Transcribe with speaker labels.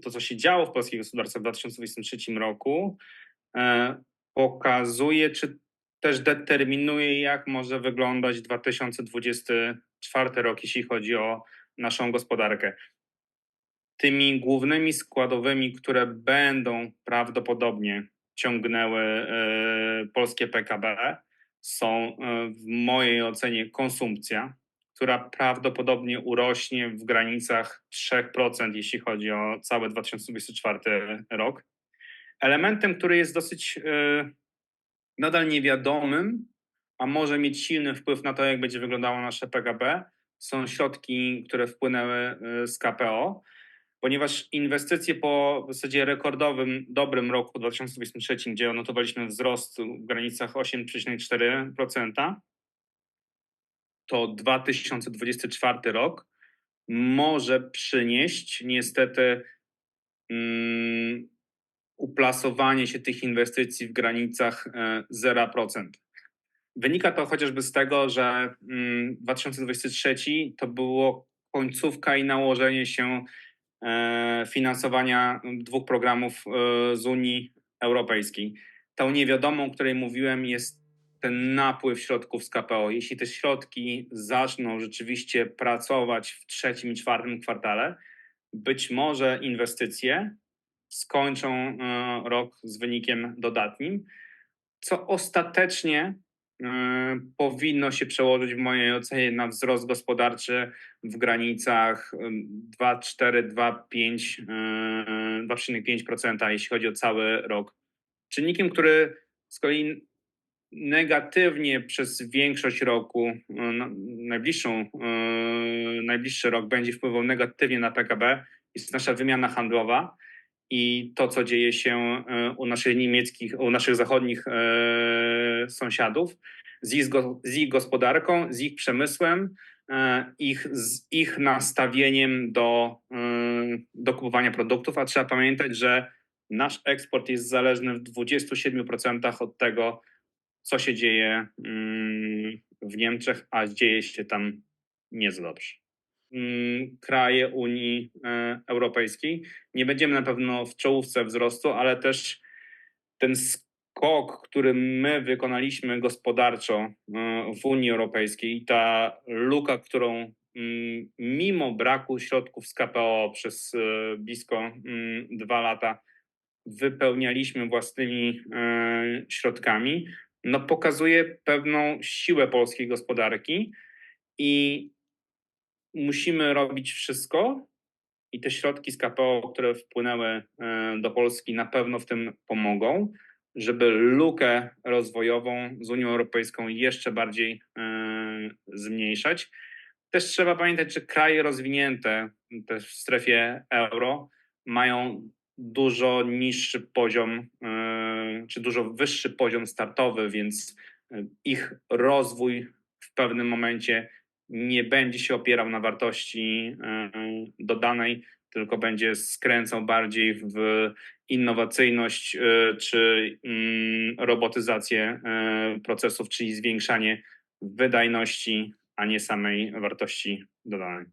Speaker 1: to, co się działo w polskiej gospodarce w 2023 roku, e, pokazuje, czy też determinuje, jak może wyglądać 2024 rok, jeśli chodzi o naszą gospodarkę. Tymi głównymi składowymi, które będą prawdopodobnie ciągnęły e, polskie PKB, są w mojej ocenie konsumpcja, która prawdopodobnie urośnie w granicach 3%, jeśli chodzi o cały 2024 rok. Elementem, który jest dosyć e, nadal niewiadomym, a może mieć silny wpływ na to, jak będzie wyglądało nasze PKB, są środki, które wpłynęły e, z KPO, ponieważ inwestycje po w zasadzie rekordowym, dobrym roku 2023, gdzie odnotowaliśmy wzrost w granicach 8,4%, to 2024 rok może przynieść niestety um, uplasowanie się tych inwestycji w granicach 0%. E, Wynika to chociażby z tego, że 2023 mm, to było końcówka i nałożenie się e, finansowania dwóch programów e, z Unii Europejskiej. Tą niewiadomą, o której mówiłem, jest ten napływ środków z KPO, jeśli te środki zaczną rzeczywiście pracować w trzecim i czwartym kwartale, być może inwestycje skończą e, rok z wynikiem dodatnim, co ostatecznie e, powinno się przełożyć w mojej ocenie na wzrost gospodarczy w granicach 2,4, 2,5, 2,5%, jeśli chodzi o cały rok. Czynnikiem, który z kolei negatywnie przez większość roku, no, najbliższą, e, najbliższy rok będzie wpływał negatywnie na PKB, jest nasza wymiana handlowa i to, co dzieje się e, u naszych niemieckich, u naszych zachodnich e, sąsiadów, z ich, z ich gospodarką, z ich przemysłem, ich, z ich nastawieniem do, do kupowania produktów, a trzeba pamiętać, że nasz eksport jest zależny w 27% od tego, co się dzieje mm, w Niemczech, a dzieje się tam niezbyt dobrze. Mm, kraje Unii e, Europejskiej. Nie będziemy na pewno w czołówce wzrostu, ale też ten skok, który my wykonaliśmy gospodarczo e, w Unii Europejskiej i ta luka, którą mm, mimo braku środków z KPO przez e, blisko dwa lata wypełnialiśmy własnymi środkami, no, pokazuje pewną siłę polskiej gospodarki i musimy robić wszystko. I te środki z KPO, które wpłynęły e, do Polski, na pewno w tym pomogą, żeby lukę rozwojową z Unią Europejską jeszcze bardziej e, zmniejszać. Też trzeba pamiętać, że kraje rozwinięte też w strefie euro mają dużo niższy poziom, e, czy dużo wyższy poziom startowy, więc e, ich rozwój w pewnym momencie nie będzie się opierał na wartości e, dodanej, tylko będzie skręcał bardziej w innowacyjność czy mm, robotyzację procesów, czyli zwiększanie wydajności, a nie samej wartości dodanej.